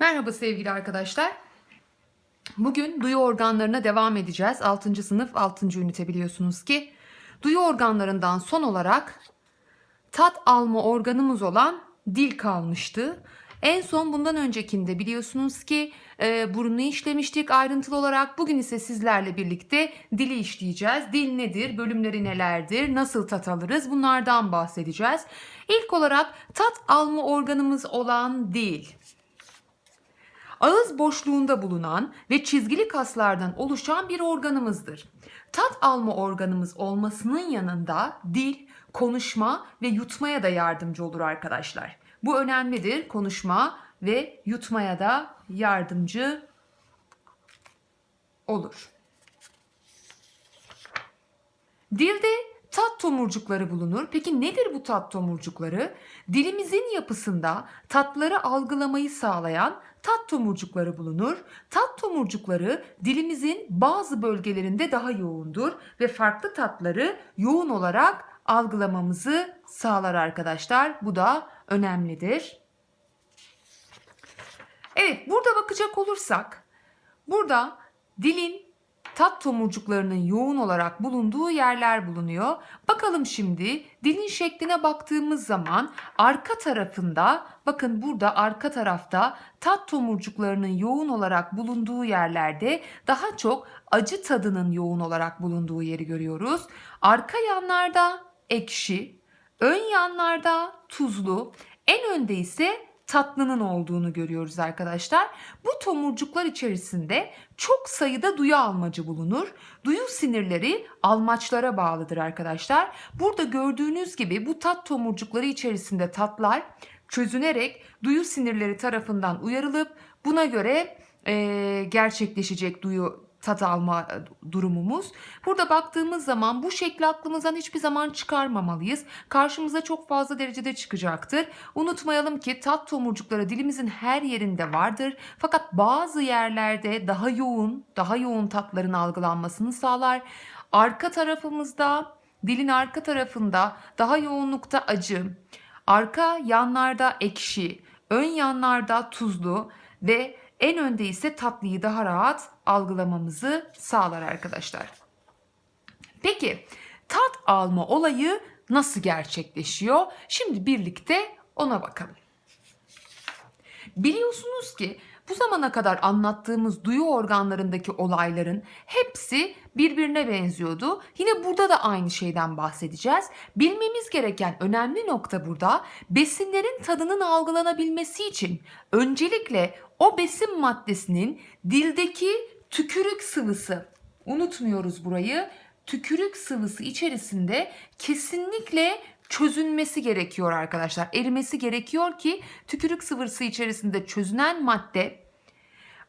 Merhaba sevgili arkadaşlar. Bugün duyu organlarına devam edeceğiz. 6. sınıf 6. ünite biliyorsunuz ki. Duyu organlarından son olarak tat alma organımız olan dil kalmıştı. En son bundan öncekinde biliyorsunuz ki e, burnu işlemiştik ayrıntılı olarak. Bugün ise sizlerle birlikte dili işleyeceğiz. Dil nedir, bölümleri nelerdir, nasıl tat alırız bunlardan bahsedeceğiz. İlk olarak tat alma organımız olan dil. Ağız boşluğunda bulunan ve çizgili kaslardan oluşan bir organımızdır. Tat alma organımız olmasının yanında dil, konuşma ve yutmaya da yardımcı olur arkadaşlar. Bu önemlidir. Konuşma ve yutmaya da yardımcı olur. Dilde tat tomurcukları bulunur. Peki nedir bu tat tomurcukları? Dilimizin yapısında tatları algılamayı sağlayan tat tomurcukları bulunur. Tat tomurcukları dilimizin bazı bölgelerinde daha yoğundur ve farklı tatları yoğun olarak algılamamızı sağlar arkadaşlar. Bu da önemlidir. Evet, burada bakacak olursak burada dilin tat tomurcuklarının yoğun olarak bulunduğu yerler bulunuyor. Bakalım şimdi dilin şekline baktığımız zaman arka tarafında bakın burada arka tarafta tat tomurcuklarının yoğun olarak bulunduğu yerlerde daha çok acı tadının yoğun olarak bulunduğu yeri görüyoruz. Arka yanlarda ekşi, ön yanlarda tuzlu, en önde ise tatlının olduğunu görüyoruz arkadaşlar. Bu tomurcuklar içerisinde çok sayıda duyu almacı bulunur. Duyu sinirleri almaçlara bağlıdır arkadaşlar. Burada gördüğünüz gibi bu tat tomurcukları içerisinde tatlar çözünerek duyu sinirleri tarafından uyarılıp buna göre eee, gerçekleşecek duyu tat alma e, durumumuz. Burada baktığımız zaman bu şekli aklımızdan hiçbir zaman çıkarmamalıyız. Karşımıza çok fazla derecede çıkacaktır. Unutmayalım ki tat tomurcukları dilimizin her yerinde vardır. Fakat bazı yerlerde daha yoğun, daha yoğun tatların algılanmasını sağlar. Arka tarafımızda, dilin arka tarafında daha yoğunlukta acı, arka yanlarda ekşi, ön yanlarda tuzlu ve en önde ise tatlıyı daha rahat algılamamızı sağlar arkadaşlar. Peki tat alma olayı nasıl gerçekleşiyor? Şimdi birlikte ona bakalım. Biliyorsunuz ki bu zamana kadar anlattığımız duyu organlarındaki olayların hepsi birbirine benziyordu. Yine burada da aynı şeyden bahsedeceğiz. Bilmemiz gereken önemli nokta burada besinlerin tadının algılanabilmesi için öncelikle o besin maddesinin dildeki tükürük sıvısı unutmuyoruz burayı. Tükürük sıvısı içerisinde kesinlikle çözünmesi gerekiyor arkadaşlar. Erimesi gerekiyor ki tükürük sıvısı içerisinde çözünen madde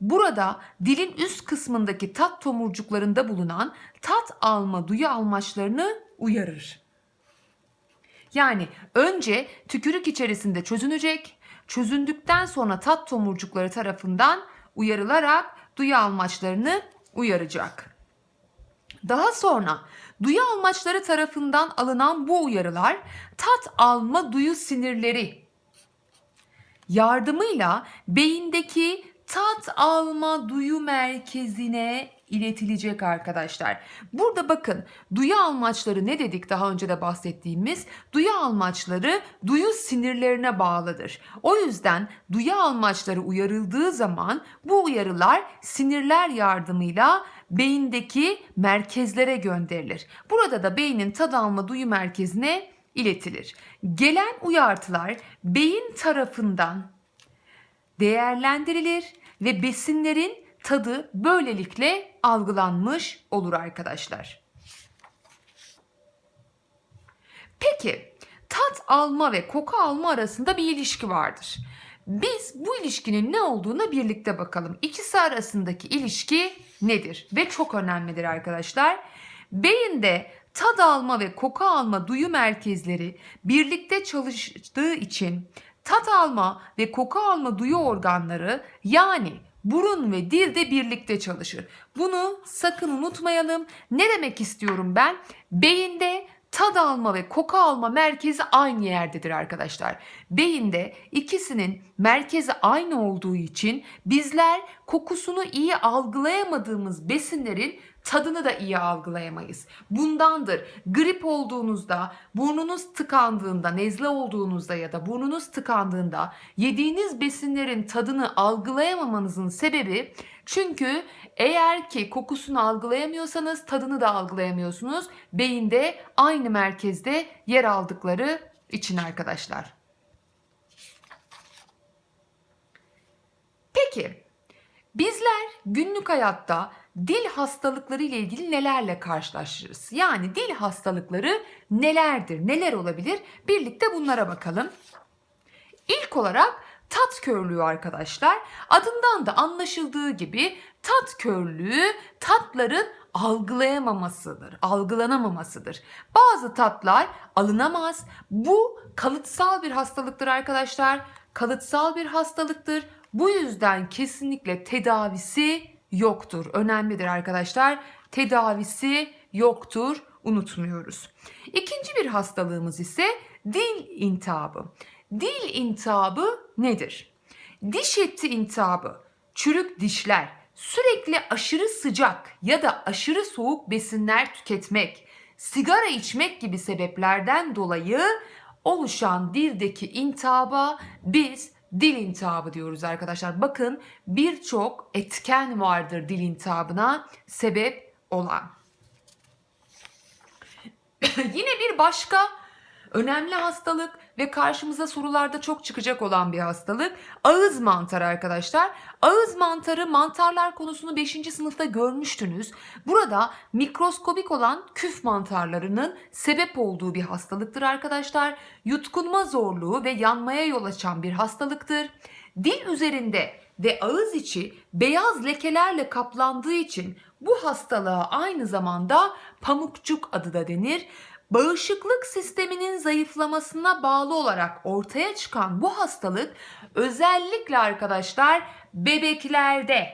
burada dilin üst kısmındaki tat tomurcuklarında bulunan tat alma duyu almaçlarını uyarır. Yani önce tükürük içerisinde çözünecek, çözündükten sonra tat tomurcukları tarafından uyarılarak duyu almaçlarını uyaracak. Daha sonra duyu almaçları tarafından alınan bu uyarılar tat alma duyu sinirleri yardımıyla beyindeki tat alma duyu merkezine iletilecek arkadaşlar. Burada bakın duyu almaçları ne dedik daha önce de bahsettiğimiz duyu almaçları duyu sinirlerine bağlıdır. O yüzden duyu almaçları uyarıldığı zaman bu uyarılar sinirler yardımıyla beyindeki merkezlere gönderilir. Burada da beynin tad alma duyu merkezine iletilir. Gelen uyartılar beyin tarafından değerlendirilir ve besinlerin tadı böylelikle algılanmış olur arkadaşlar. Peki tat alma ve koku alma arasında bir ilişki vardır. Biz bu ilişkinin ne olduğuna birlikte bakalım. İkisi arasındaki ilişki nedir? Ve çok önemlidir arkadaşlar. Beyinde tad alma ve koku alma duyu merkezleri birlikte çalıştığı için tat alma ve koku alma duyu organları yani burun ve dil de birlikte çalışır. Bunu sakın unutmayalım. Ne demek istiyorum ben? Beyinde tad alma ve koku alma merkezi aynı yerdedir arkadaşlar. Beyinde ikisinin merkezi aynı olduğu için bizler kokusunu iyi algılayamadığımız besinlerin tadını da iyi algılayamayız. Bundandır grip olduğunuzda, burnunuz tıkandığında, nezle olduğunuzda ya da burnunuz tıkandığında yediğiniz besinlerin tadını algılayamamanızın sebebi çünkü eğer ki kokusunu algılayamıyorsanız tadını da algılayamıyorsunuz. Beyinde aynı merkezde yer aldıkları için arkadaşlar. Peki bizler günlük hayatta dil hastalıkları ile ilgili nelerle karşılaşırız? Yani dil hastalıkları nelerdir? Neler olabilir? Birlikte bunlara bakalım. İlk olarak tat körlüğü arkadaşlar. Adından da anlaşıldığı gibi tat körlüğü tatların algılayamamasıdır, algılanamamasıdır. Bazı tatlar alınamaz. Bu kalıtsal bir hastalıktır arkadaşlar. Kalıtsal bir hastalıktır. Bu yüzden kesinlikle tedavisi yoktur. Önemlidir arkadaşlar. Tedavisi yoktur. Unutmuyoruz. İkinci bir hastalığımız ise dil intihabı. Dil intihabı nedir? Diş eti intihabı, çürük dişler, sürekli aşırı sıcak ya da aşırı soğuk besinler tüketmek, sigara içmek gibi sebeplerden dolayı oluşan dildeki intihaba biz dil intihabı diyoruz arkadaşlar. Bakın birçok etken vardır dil intihabına sebep olan. Yine bir başka önemli hastalık ve karşımıza sorularda çok çıkacak olan bir hastalık ağız mantarı arkadaşlar. Ağız mantarı mantarlar konusunu 5. sınıfta görmüştünüz. Burada mikroskobik olan küf mantarlarının sebep olduğu bir hastalıktır arkadaşlar. Yutkunma zorluğu ve yanmaya yol açan bir hastalıktır. Dil üzerinde ve ağız içi beyaz lekelerle kaplandığı için bu hastalığa aynı zamanda pamukçuk adı da denir. Bağışıklık sisteminin zayıflamasına bağlı olarak ortaya çıkan bu hastalık özellikle arkadaşlar bebeklerde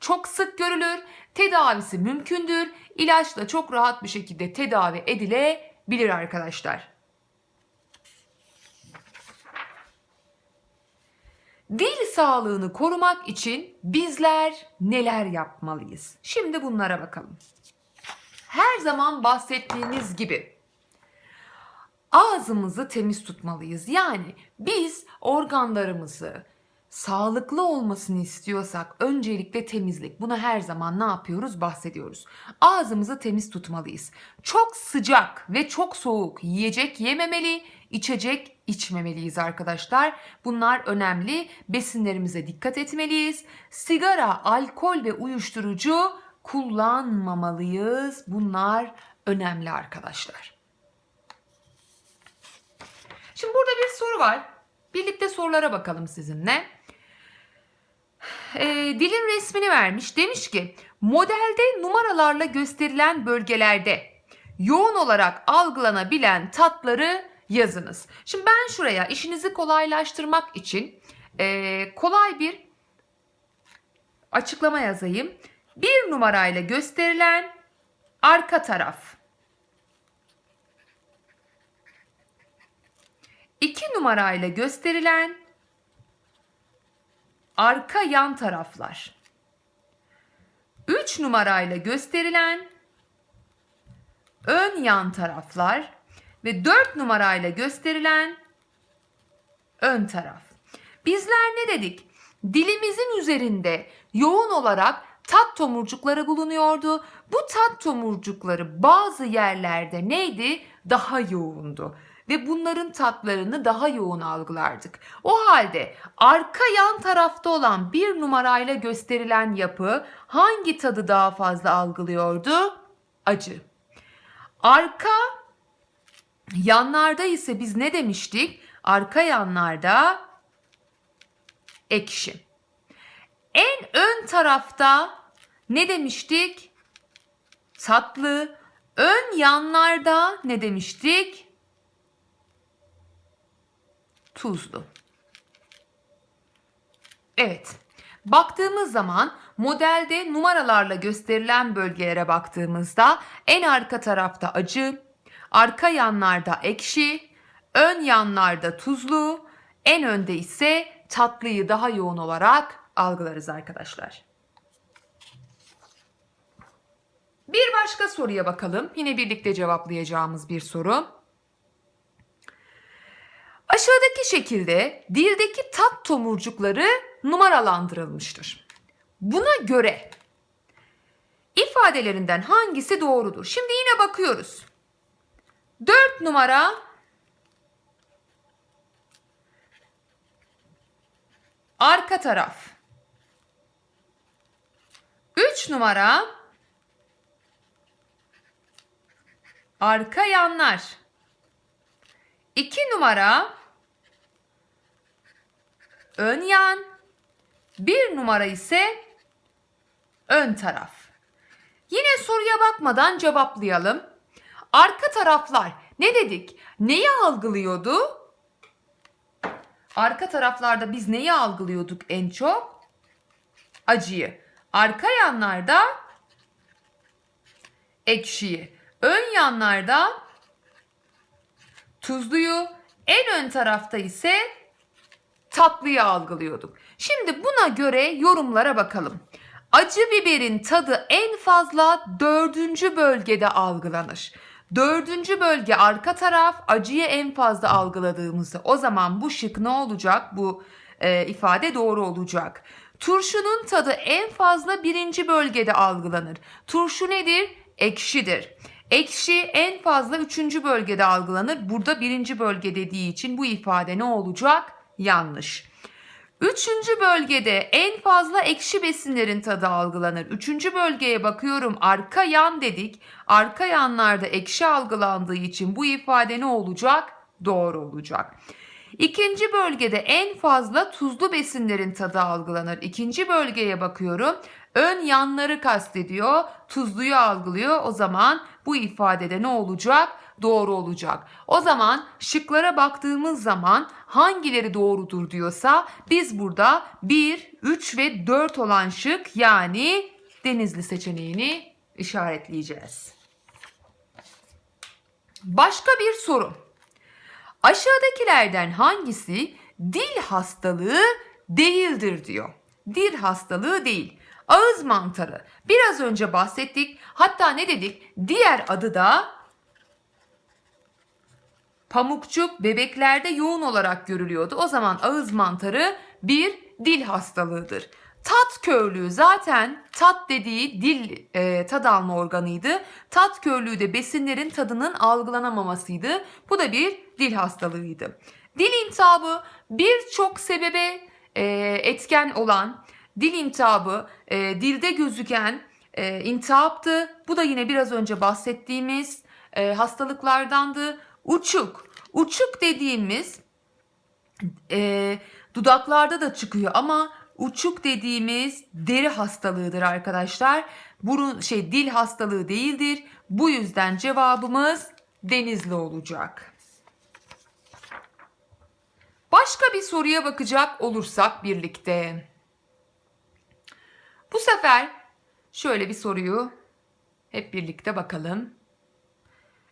çok sık görülür. Tedavisi mümkündür. İlaçla çok rahat bir şekilde tedavi edilebilir arkadaşlar. Dil sağlığını korumak için bizler neler yapmalıyız? Şimdi bunlara bakalım. Her zaman bahsettiğimiz gibi ağzımızı temiz tutmalıyız. Yani biz organlarımızı sağlıklı olmasını istiyorsak öncelikle temizlik. Buna her zaman ne yapıyoruz? Bahsediyoruz. Ağzımızı temiz tutmalıyız. Çok sıcak ve çok soğuk yiyecek yememeli, içecek içmemeliyiz arkadaşlar. Bunlar önemli. Besinlerimize dikkat etmeliyiz. Sigara, alkol ve uyuşturucu kullanmamalıyız. Bunlar önemli arkadaşlar. Şimdi burada bir soru var. Birlikte sorulara bakalım sizinle. E, dilin resmini vermiş. Demiş ki modelde numaralarla gösterilen bölgelerde yoğun olarak algılanabilen tatları yazınız. Şimdi ben şuraya işinizi kolaylaştırmak için e, kolay bir açıklama yazayım. Bir numarayla gösterilen arka taraf. İki numarayla gösterilen arka yan taraflar. 3 numarayla gösterilen ön yan taraflar ve 4 numarayla gösterilen ön taraf. Bizler ne dedik? Dilimizin üzerinde yoğun olarak tat tomurcukları bulunuyordu. Bu tat tomurcukları bazı yerlerde neydi? Daha yoğundu ve bunların tatlarını daha yoğun algılardık. O halde arka yan tarafta olan bir numarayla gösterilen yapı hangi tadı daha fazla algılıyordu? Acı. Arka yanlarda ise biz ne demiştik? Arka yanlarda ekşi. En ön tarafta ne demiştik? Tatlı. Ön yanlarda ne demiştik? Tuzlu. Evet. Baktığımız zaman modelde numaralarla gösterilen bölgelere baktığımızda en arka tarafta acı, arka yanlarda ekşi, ön yanlarda tuzlu, en önde ise tatlıyı daha yoğun olarak algılarız arkadaşlar. Bir başka soruya bakalım. Yine birlikte cevaplayacağımız bir soru. Aşağıdaki şekilde dildeki tat tomurcukları numaralandırılmıştır. Buna göre ifadelerinden hangisi doğrudur? Şimdi yine bakıyoruz. 4 numara arka taraf. 3 numara arka yanlar. 2 numara ön yan. 1 numara ise ön taraf. Yine soruya bakmadan cevaplayalım. Arka taraflar ne dedik? Neyi algılıyordu? Arka taraflarda biz neyi algılıyorduk en çok? Acıyı. Arka yanlarda ekşiyi. Ön yanlarda tuzluyu. En ön tarafta ise tatlıyı algılıyorduk. Şimdi buna göre yorumlara bakalım. Acı biberin tadı en fazla dördüncü bölgede algılanır. Dördüncü bölge arka taraf acıyı en fazla algıladığımızda o zaman bu şık ne olacak? Bu e, ifade doğru olacak. Turşunun tadı en fazla birinci bölgede algılanır. Turşu nedir? Ekşidir. Ekşi en fazla üçüncü bölgede algılanır. Burada birinci bölge dediği için bu ifade ne olacak? Yanlış. Üçüncü bölgede en fazla ekşi besinlerin tadı algılanır. Üçüncü bölgeye bakıyorum arka yan dedik. Arka yanlarda ekşi algılandığı için bu ifade ne olacak? Doğru olacak. İkinci bölgede en fazla tuzlu besinlerin tadı algılanır. İkinci bölgeye bakıyorum. Ön yanları kastediyor. Tuzluyu algılıyor. O zaman bu ifadede ne olacak? Doğru olacak. O zaman şıklara baktığımız zaman hangileri doğrudur diyorsa biz burada 1, 3 ve 4 olan şık yani denizli seçeneğini işaretleyeceğiz. Başka bir soru. Aşağıdakilerden hangisi dil hastalığı değildir diyor. Dil hastalığı değil. Ağız mantarı. Biraz önce bahsettik. Hatta ne dedik? Diğer adı da pamukçuk bebeklerde yoğun olarak görülüyordu. O zaman ağız mantarı bir dil hastalığıdır. Tat körlüğü zaten tat dediği dil e, tad alma organıydı. Tat körlüğü de besinlerin tadının algılanamamasıydı. Bu da bir dil hastalığıydı. Dil intihabı birçok sebebe e, etken olan dil intihabı e, dilde gözüken e, intihaptı. Bu da yine biraz önce bahsettiğimiz e, hastalıklardandı. Uçuk. Uçuk dediğimiz e, dudaklarda da çıkıyor ama uçuk dediğimiz deri hastalığıdır arkadaşlar. Burun şey dil hastalığı değildir. Bu yüzden cevabımız denizli olacak. Başka bir soruya bakacak olursak birlikte. Bu sefer şöyle bir soruyu hep birlikte bakalım.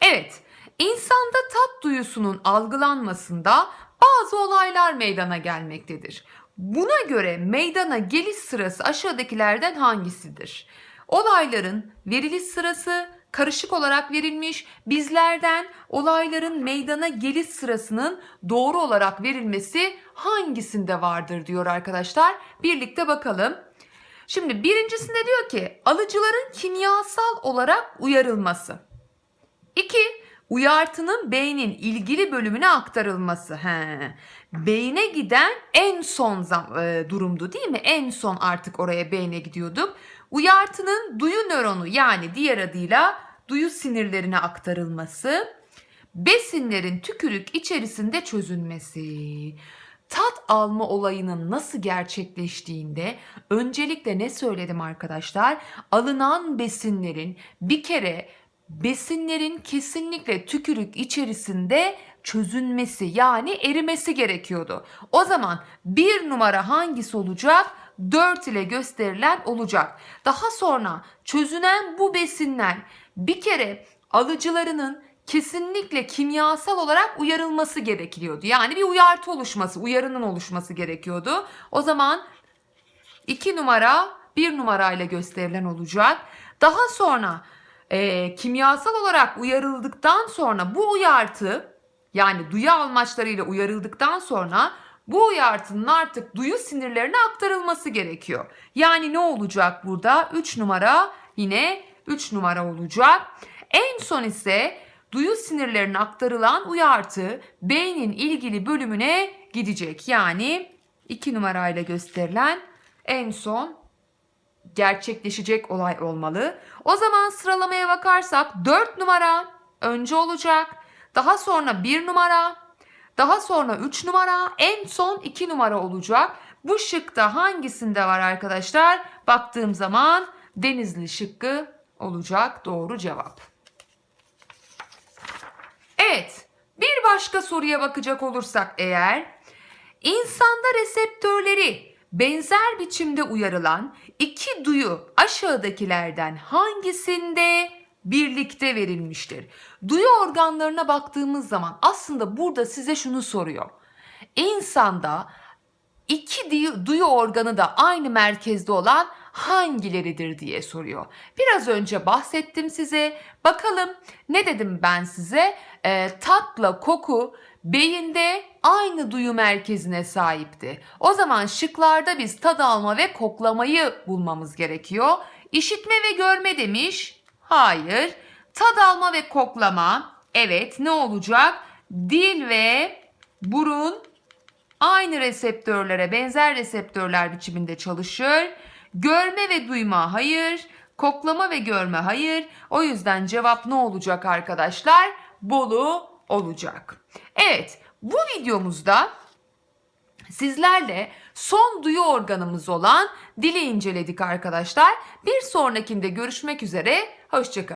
Evet, insanda tat duyusunun algılanmasında bazı olaylar meydana gelmektedir. Buna göre meydana geliş sırası aşağıdakilerden hangisidir? Olayların veriliş sırası karışık olarak verilmiş. Bizlerden olayların meydana geliş sırasının doğru olarak verilmesi hangisinde vardır diyor arkadaşlar. Birlikte bakalım. Şimdi birincisinde diyor ki alıcıların kimyasal olarak uyarılması. İki, uyartının beynin ilgili bölümüne aktarılması. He. Beyne giden en son zam- e, durumdu değil mi? En son artık oraya beyne gidiyorduk. Uyartının duyu nöronu yani diğer adıyla duyu sinirlerine aktarılması. Besinlerin tükürük içerisinde çözülmesi. Tat alma olayının nasıl gerçekleştiğinde öncelikle ne söyledim arkadaşlar? Alınan besinlerin bir kere besinlerin kesinlikle tükürük içerisinde çözünmesi yani erimesi gerekiyordu. O zaman bir numara hangisi olacak? 4 ile gösterilen olacak. Daha sonra çözünen bu besinler bir kere alıcılarının kesinlikle kimyasal olarak uyarılması gerekiyordu. Yani bir uyartı oluşması, uyarının oluşması gerekiyordu. O zaman 2 numara 1 numarayla gösterilen olacak. Daha sonra e, kimyasal olarak uyarıldıktan sonra bu uyartı yani duyu almaçlarıyla uyarıldıktan sonra bu uyartının artık duyu sinirlerine aktarılması gerekiyor. Yani ne olacak burada? 3 numara yine 3 numara olacak. En son ise duyu sinirlerine aktarılan uyartı beynin ilgili bölümüne gidecek. Yani 2 numarayla gösterilen en son gerçekleşecek olay olmalı. O zaman sıralamaya bakarsak 4 numara önce olacak. Daha sonra 1 numara, daha sonra 3 numara, en son 2 numara olacak. Bu şıkta hangisinde var arkadaşlar? Baktığım zaman Denizli şıkkı olacak doğru cevap. Evet, bir başka soruya bakacak olursak eğer insanda reseptörleri benzer biçimde uyarılan iki duyu aşağıdakilerden hangisinde birlikte verilmiştir? Duyu organlarına baktığımız zaman aslında burada size şunu soruyor. İnsanda iki duyu, organı da aynı merkezde olan hangileridir diye soruyor. Biraz önce bahsettim size. Bakalım ne dedim ben size? Ee, tatla koku beyinde aynı duyu merkezine sahipti. O zaman şıklarda biz tad alma ve koklamayı bulmamız gerekiyor. İşitme ve görme demiş. Hayır. Tad alma ve koklama. Evet ne olacak? Dil ve burun aynı reseptörlere benzer reseptörler biçiminde çalışır. Görme ve duyma hayır. Koklama ve görme hayır. O yüzden cevap ne olacak arkadaşlar? Bolu olacak. Evet bu videomuzda sizlerle son duyu organımız olan dili inceledik arkadaşlar. Bir sonrakinde görüşmek üzere. Hoşçakalın.